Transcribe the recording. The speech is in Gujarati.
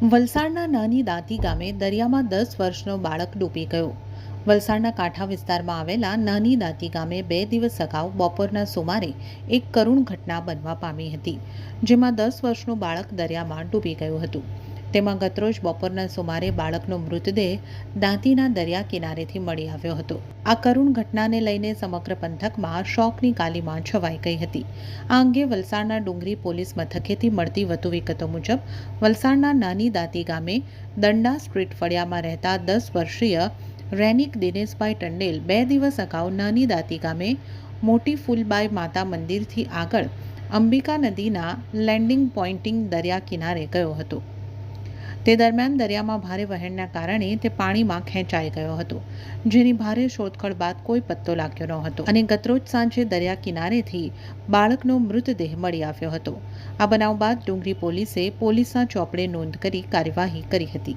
વલસાડના નાની દાંતી ગામે દરિયામાં દસ વર્ષનો બાળક ડૂબી ગયો. વલસાડના કાંઠા વિસ્તારમાં આવેલા નાની દાંતી ગામે બે દિવસ અગાઉ બપોરના સુમારે એક કરુણ ઘટના બનવા પામી હતી, જેમાં દસ વર્ષનું બાળક દરિયામાં ડૂબી ગયું હતું. તેમાં ગતરોજ બપોરના સુમારે બાળકનો મૃતદેહ દાંતીના દરિયા કિનારેથી મળી આવ્યો હતો. આ કરુણ ઘટનાને લઈને સમગ્ર પંથકમાં શોકની કાલીમાં છવાઈ ગઈ હતી. આ અંગે વલસાડના ડુંગરી પોલીસ મથકેથી મળતી વધુ વિગતો મુજબ, વલસાડના નાની દાંતી ગામે દંડા સ્ટ્રીટ ફળિયામાં રહેતા દસ વર્ષીય રેનિક દિનેશભાઈ ટંડેલ બે દિવસ અગાઉ નાની દાંતી ગામે મોટી ફૂલબાઈ માતા મંદિરથી આગળ અંબિકા નદીના લેન્ડિંગ પોઇન્ટિંગ દરિયા કિનારે ગયો હતો. તે દરમિયાન દરિયામાં ભારે વહેણના કારણે તે પાણીમાં ખેંચાઈ ગયો હતો, જેની ભારે શોધખોળ બાદ કોઈ પત્તો લાગ્યો ન હતો અને ગતરોજ સાંજે દરિયા કિનારેથી બાળકનો મૃતદેહ મળી આવ્યો હતો. આ બનાવ બાદ ડુંગરી પોલીસે પોલીસના ચોપડે નોંધ કરી કાર્યવાહી કરી હતી.